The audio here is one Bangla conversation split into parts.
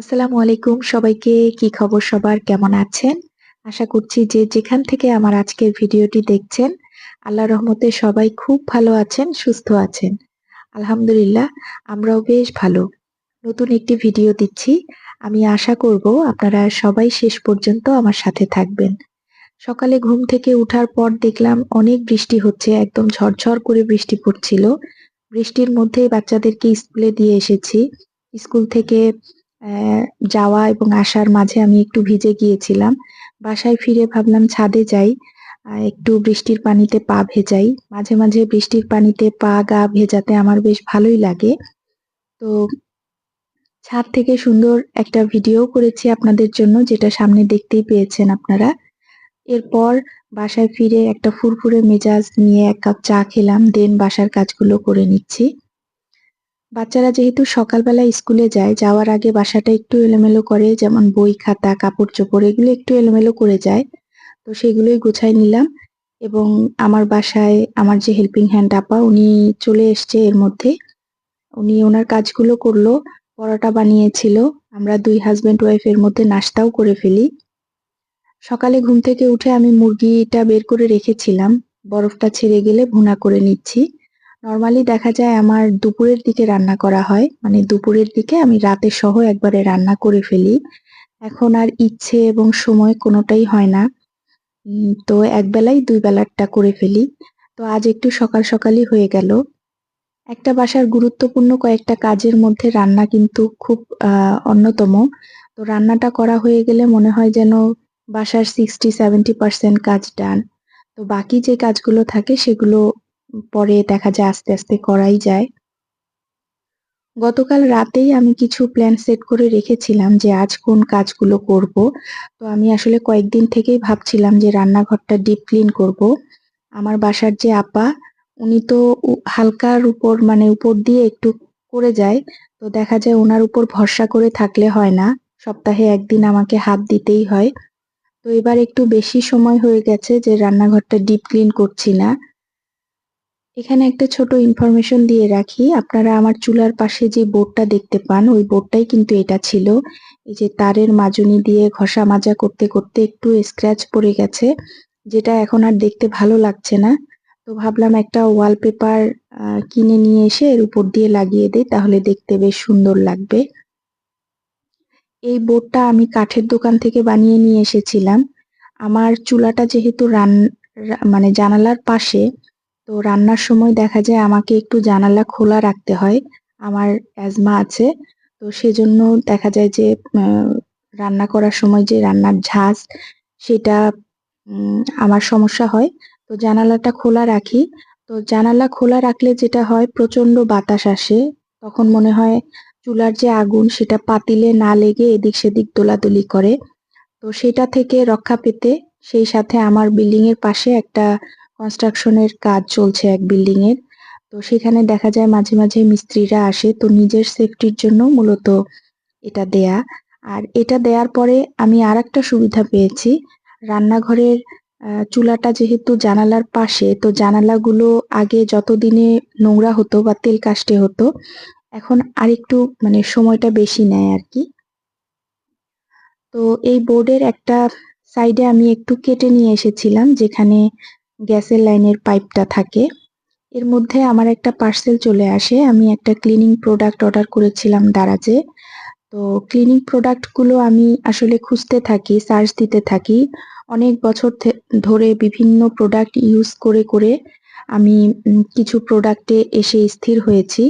আসসালামু আলাইকুম সবাইকে। কি খবর সবার? কেমন আছেন? আশা করছি যে যেখান থেকে আমার আজকের ভিডিওটি দেখছেন আল্লাহ রহমতে সবাই খুব ভালো আছেন, সুস্থ আছেন। আলহামদুলিল্লাহ, আমরাও বেশ ভালো। নতুন একটি ভিডিও দিচ্ছি। আমি আশা করব আপনারা সবাই শেষ পর্যন্ত আমার সাথে থাকবেন। সকালে ঘুম থেকে উঠার পর দেখলাম অনেক বৃষ্টি হচ্ছে, একদম ঝরঝর করে বৃষ্টি পড়ছিল। বৃষ্টির মধ্যেই বাচ্চাদেরকে স্কুলে দিয়ে এসেছি। স্কুল থেকে যাওয়া এবং আসার মাঝে আমি একটু ভিজে গিয়েছিলাম। বাসায় ফিরে ভাবলাম ছাদে যাই একটু বৃষ্টির পানিতে পা ভেজাই। মাঝে মাঝে বৃষ্টির পানিতে পা গা ভেজাতে আমার বেশ ভালোই লাগে। তো ছাদ থেকে সুন্দর একটা ভিডিও করেছি আপনাদের জন্য, যেটা সামনে দেখতেই পেয়েছেন আপনারা। এরপর বাসায় ফিরে একটা ফুরফুরে মেজাজ নিয়ে এক কাপ চা খেলাম, দেন বাসার কাজগুলো করে নিচ্ছি। বাচ্চারা যেহেতু সকালবেলা স্কুলে যায়, যাওয়ার আগে বাসাটা একটু এলোমেলো করে, যেমন বই, খাতা কাপড় চোপড় এগুলো একটু এলোমেলো করে যায়। তো সেগুলোই গুছাই নিলাম এবং আমার বাসায় আমার যে হেল্পিং হ্যান্ড আপা, উনি চলে এসছে এর মধ্যে। উনি ওনার কাজগুলো করল, পরোটা বানিয়েছিল, আমরা দুই হাজব্যান্ড ওয়াইফ এর মধ্যে নাস্তাও করে ফেলি। সকালে ঘুম থেকে উঠে আমি মুরগিটা বের করে রেখেছিলাম, বরফটা ছেড়ে গেলে ভুনা করে নিচ্ছি। নর্মালি দেখা যায় আমার দুপুরের দিকে রান্না করা হয়। মানে দুপুরের দিকে আমি রাতে সহ একবারে রান্না করে ফেলি। এখন আর ইচ্ছে এবং সময় কোনোটাই হয় না। তো একবেলাই দুই বেলারটা করে ফেলি। তো আজ একটু সকাল সকালই হয়ে গেল। একটা বাসার গুরুত্বপূর্ণ কয়েকটা কাজের মধ্যে রান্না কিন্তু খুব অন্যতম। তো রান্নাটা করা হয়ে গেলে মনে হয় যেন বাসার সিক্সটি সেভেন্টি পার্সেন্ট কাজ ডান তো বাকি যে কাজগুলো থাকে সেগুলো পরে দেখা যায় আস্তে আস্তে করাই যায়। গতকাল রাতেই আমি কিছু প্ল্যান সেট করে রেখেছিলাম যে আজ কোন কাজগুলো করব। তো আমি আসলে কয়েকদিন থেকেই ভাবছিলাম যে রান্নাঘরটা ডিপ ক্লিন করব। আমার বাসার যে আপা, উনি তো হালকার উপর মানে উপর দিয়ে একটু করে যায়। তো দেখা যায় ওনার উপর ভরসা করে থাকলে হয় না। সপ্তাহে একদিন আমাকে হাত দিতেই হয়। তো এবার একটু বেশি সময় হয়ে গেছে যে রান্নাঘরটা ডিপ ক্লিন করছি না। এখানে একটা ছোট ইনফরমেশন দিয়ে রাখি। আপনারা আমার চুলার পাশে যে বোর্ডটা দেখতে পান, ওই বোর্ডটাই কিন্তু এটা ছিল। এই যে তারের মাজনি দিয়ে ঘষা মাজা করতে করতে একটু স্ক্র্যাচ পড়ে গেছে, যেটা এখন আর দেখতে ভালো লাগছে না। তো ভাবলাম একটা ওয়ালপেপার কিনে নিয়ে এসে এর উপর দিয়ে লাগিয়ে দিই, তাহলে দেখতে বেশ সুন্দর লাগবে। এই বোর্ডটা আমি কাঠের দোকান থেকে বানিয়ে নিয়ে এসেছিলাম। আমার চুলাটা যেহেতু রান মানে জানালার পাশে তো রান্নার সময় দেখা যায় আমাকে একটু জানালা খোলা রাখতে হয়। আমার অ্যাজমা আছে। তো সেজন্য দেখা যায় যে রান্না করার সময় যে রান্নার ঝাঁজ, সেটা আমার সমস্যা হয়। তো জানালাটা খোলা রাখি। তো জানালা খোলা রাখলে যেটা হয় প্রচণ্ড বাতাস আসে। তখন মনে হয় চুলার যে আগুন, সেটা পাতিলে না লেগে এদিক সেদিক দোলাদুলি করে। তো সেটা থেকে রক্ষা পেতে, সেই সাথে আমার বিল্ডিং এর পাশে একটা কনস্ট্রাকশনের কাজ চলছে এক বিল্ডিং এর তো সেখানে দেখা যায় মাঝে মাঝে মিস্ত্রিরা আসে। তো নিজের সেফটির জন্য মূলত এটা দেয়া। আর এটা দেওয়ার পরে আমি আর একটা সুবিধা পেয়েছি। রান্নাঘরের চুলাটা যেহেতু জানালার পাশে, তো জানালাগুলো আগে যতদিনে নোংরা হতো বা তেল কাস্টে হতো, এখন আরেকটু মানে সময়টা বেশি নেয় আর কি তো এই বোর্ডের একটা সাইডে আমি একটু কেটে নিয়ে এসেছিলাম, যেখানে গ্যাসের লাইনের পাইপটা থাকে। এর মধ্যে আমার একটা পার্সেল চলে আসে। আমি একটা ক্লিনিং প্রোডাক্ট অর্ডার করেছিলাম দারাজে। তো ক্লিনিং প্রোডাক্টগুলো আমি আসলে খুঁজতে থাকি, সার্চ দিতে থাকি। অনেক বছর ধরে বিভিন্ন প্রোডাক্ট ইউজ করে করে আমি কিছু প্রোডাক্টে এসে স্থির হয়েছি।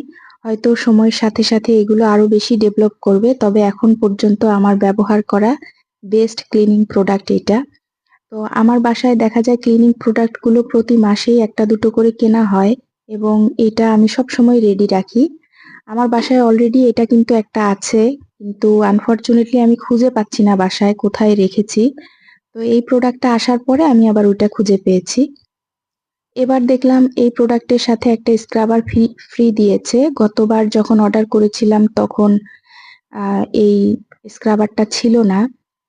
হয়তো সময়ের সাথে সাথে এগুলো আরও বেশি ডেভেলপ করবে। তবে এখন পর্যন্ত আমার ব্যবহার করা বেস্ট ক্লিনিং প্রোডাক্ট এটা। তো আমার বাসায় দেখা যায় ক্লিনিং প্রোডাক্টগুলো প্রতি মাসেই একটা দুটো করে কেনা হয় এবং এটা আমি সব সময় রেডি রাখি। আমার বাসায় অলরেডি এটা কিন্তু একটা আছে, কিন্তু আনফরচুনেটলি আমি খুঁজে পাচ্ছি না বাসায় কোথায় রেখেছি। তো এই প্রোডাক্টটা আসার পরে আমি আবার ওইটা খুঁজে পেয়েছি। এবার দেখলাম এই প্রোডাক্টের সাথে একটা স্ক্রাবার ফ্রি ফ্রি দিয়েছে। গতবার যখন অর্ডার করেছিলাম তখন এই স্ক্রাবারটা ছিল না।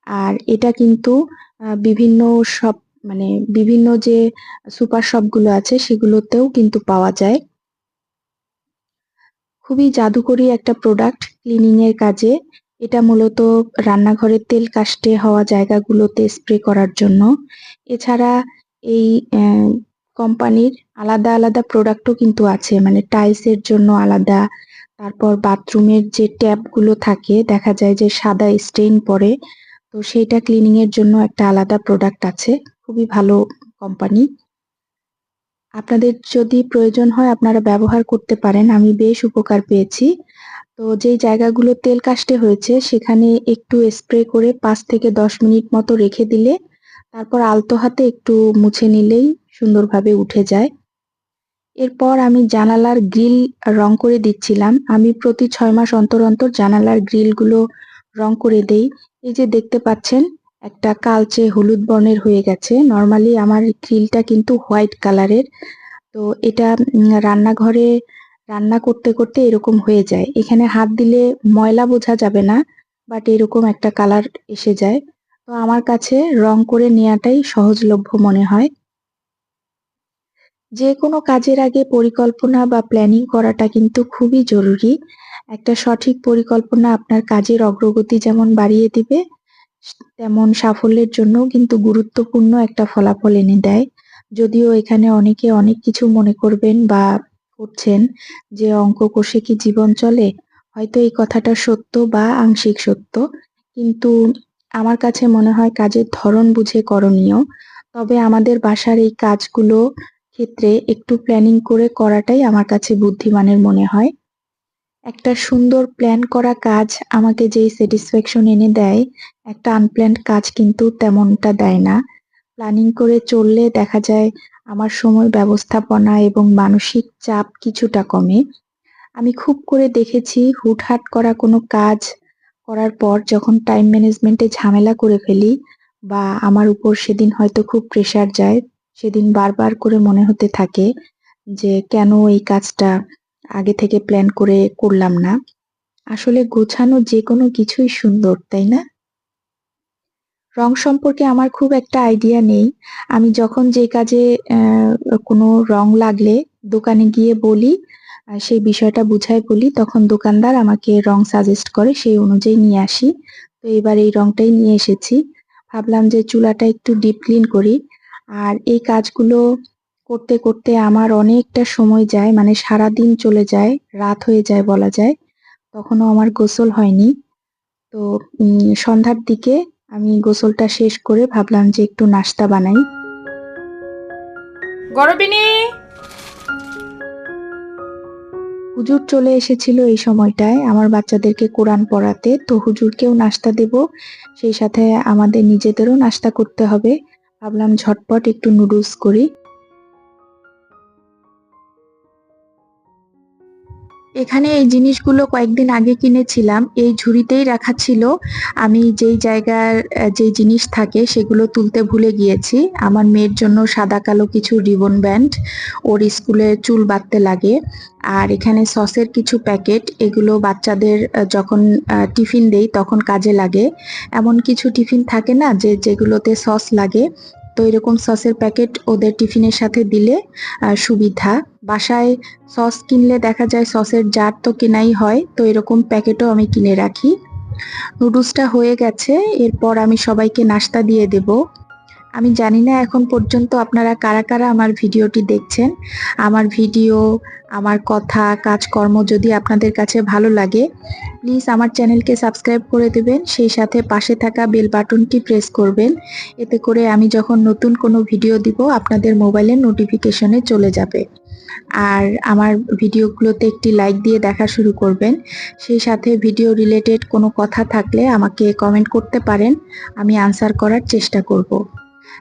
আর এটা কিন্তু আহ, বিভিন্ন সব মানে বিভিন্ন যে সুপার শপগুলো আছে সেগুলোতেও কিন্তু পাওয়া যায়। খুবই জাদুকরী একটা প্রোডাক্ট ক্লিনিং এর কাজে। এটা মূলত রান্নাঘরের তেল কাস্টে হওয়া জায়গাগুলোতে স্প্রে করার জন্য। এছাড়া এই কোম্পানির আলাদা আলাদা প্রোডাক্টও কিন্তু আছে। মানে টাইলসের জন্য আলাদা। তারপর বাথরুমের যে ট্যাপগুলো থাকে দেখা যায় যে সাদা স্টেইন পড়ে তো সেইটা ক্লিনিং এর জন্য একটা আলাদা প্রোডাক্ট আছে, খুবই ভালো কোম্পানি আপনাদের যদি প্রয়োজন হয় আপনারা ব্যবহার করতে পারেন, আমি বেশ উপকার পেয়েছি। তো যেই জায়গাগুলো তেল কাস্টে হয়েছে, সেখানে একটু স্প্রে করে পাঁচ থেকে দশ মিনিট মতো রেখে দিলে, তারপর আলতো হাতে একটু মুছে নিলেই সুন্দরভাবে উঠে যায়। এরপর আমি জানালার গ্রিল রং করে দিচ্ছিলাম। আমি প্রতি ছয় মাস অন্তর অন্তর জানালার গ্রিলগুলো রং করে দেই। এই যে দেখতে পাচ্ছেন, একটা কালচে হলুদ বর্ণের হয়ে গেছে। নর্মালি আমার গ্রিলটা কিন্তু হোয়াইট কালারের। তো এটা রান্নাঘরে রান্না করতে করতে এরকম হয়ে যায়। এখানে হাত দিলে ময়লা বোঝা যাবে না বাট এরকম একটা কালার এসে যায়। তো আমার কাছে রং করে নেওয়াটাই সহজলভ্য মনে হয়। যে কোনো কাজের আগে পরিকল্পনা বা প্ল্যানিং করাটা কিন্তু খুবই জরুরি। একটা সঠিক পরিকল্পনা আপনার কাজের অগ্রগতি যেমন বাড়িয়ে দিবে, তেমন সাফল্যের জন্য কিন্তু গুরুত্বপূর্ণ একটা ফলাফল এনে দেয়। যদিও এখানে অনেকে অনেক কিছু মনে করবেন বা করছেন যে অঙ্ক কষে কি জীবন চলে, হয়তো এই কথাটা সত্য বা আংশিক সত্য। কিন্তু আমার কাছে মনে হয় কাজের ধরন বুঝে করণীয়। তবে আমাদের বাসার এই কাজগুলো ক্ষেত্রে একটু প্ল্যানিং করে করাটাই আমার কাছে বুদ্ধিমানের মনে হয়। একটা সুন্দর প্ল্যান করা কাজ আমাকে যেই স্যাটিসফ্যাকশন এনে দেয়, একটা আনপ্ল্যান্ড কাজ কিন্তু তেমনটা দেয় না। প্ল্যানিং করে চললে দেখা যায় আমার সময় ব্যবস্থাপনা এবং মানসিক চাপ কিছুটা কমে। আমি খুব করে দেখেছি হুটহাট করা কোনো কাজ করার পর যখন টাইম ম্যানেজমেন্টে ঝামেলা করে ফেলি বা আমার উপর সেদিন হয়তো খুব প্রেশার যায়, সেদিন বারবার করে মনে হতে থাকে যে কেন এই কাজটা আগে থেকে প্ল্যান করে করলাম না। আসলে গোছানো যে কোনো কিছুই সুন্দর, তাই না? রং সম্পর্কে আমার খুব একটা আইডিয়া নেই। আমি যখন যে কাজে কোনো রং লাগলে দোকানে গিয়ে বলি সেই বিষয়টা বুঝাই বলি, তখন দোকানদার আমাকে রং সাজেস্ট করে, সেই অনুযায়ী নিয়ে আসি। তো এবার এই রংটাই নিয়ে এসেছি। ভাবলাম যে চুলাটা একটু ডিপ ক্লিন করি। আর এই কাজগুলো করতে করতে আমার অনেকটা সময় যায় মানে সারা দিন চলে যায় রাত হয়ে যায় বলা যায়। তখনও আমার গোসল হয়নি। তো সন্ধ্যার দিকে আমি গোসলটা শেষ করে ভাবলাম যে একটু নাস্তা বানাই। গরবিনী! হুজুর চলে এসেছিল এই সময়টায়। আমার বাচ্চাদেরকে কোরআন পড়াতে। তো হুজুরকেও নাস্তা দেব। সেই সাথে আমাদের নিজেদেরও নাস্তা করতে হবে। ভাবলাম ঝটপট একটু নুডলস করি। এখানে এই জিনিসগুলো কয়েকদিন আগে কিনেছিলাম। এই ঝুড়িতেই রাখা ছিল। আমি যেই জায়গার যেই জিনিস থাকে সেগুলো তুলতে ভুলে গিয়েছি। আমার মেয়ের জন্য সাদা কালো কিছু রিবন ব্যান্ড, ওর স্কুলে চুল বাঁধতে লাগে। আর এখানে সসের কিছু প্যাকেট, এগুলো বাচ্চাদের যখন টিফিন দেই তখন কাজে লাগে। এমন কিছু টিফিন থাকে না যে, যেগুলোতে সস লাগে। তো এরকম সসের প্যাকেট ওদের টিফিনের সাথে দিলে সুবিধা। বাসায় সস কিনলে দেখা যায় সসের জার তো কেনাই হয়, তো এরকম প্যাকেটও আমি কিনে রাখি। নুডলসটা হয়ে গেছে, এরপর আমি সবাইকে নাস্তা দিয়ে দেব। আমি জানি না এখন পর্যন্ত আপনারা কারা কারা আমার ভিডিওটি দেখছেন। আমার ভিডিও, আমার কথা, কাজকর্ম যদি আপনাদের কাছে ভালো লাগে প্লিজ আমার চ্যানেলকে সাবস্ক্রাইব করে দেবেন, সেই সাথে পাশে থাকা বেল বাটনটি প্রেস করবেন। এতে করে আমি যখন নতুন কোনো ভিডিও দিব, আপনাদের মোবাইলের নোটিফিকেশনে চলে যাবে। আর আমার ভিডিওগুলোতে একটি লাইক দিয়ে দেখা শুরু করবেন। সেই সাথে ভিডিও রিলেটেড কোনো কথা থাকলে আমাকে কমেন্ট করতে পারেন। আমি আনসার করার চেষ্টা করব।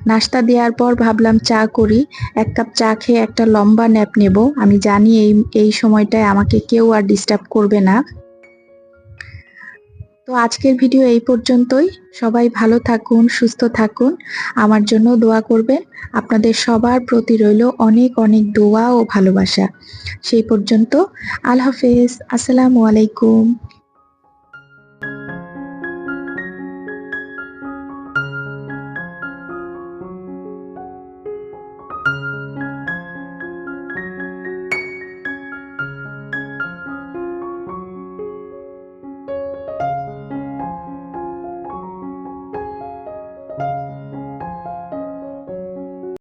নাস্তা দেওয়ার পর ভাবলাম চা করি। এক কাপ চা খেয়ে একটা লম্বা ন্যাপ নেব। আমি জানি এই এই সময়টায় আমাকে কেউ আর ডিস্টার্ব করবে না। তো আজকের ভিডিও এই পর্যন্তই। সবাই ভালো থাকুন, সুস্থ থাকুন। আমার জন্য দোয়া করবেন। আপনাদের সবার প্রতি রইল অনেক অনেক দোয়া ও ভালোবাসা। সেই পর্যন্ত আল্লাহ হাফেজ। আসসালামু আলাইকুম।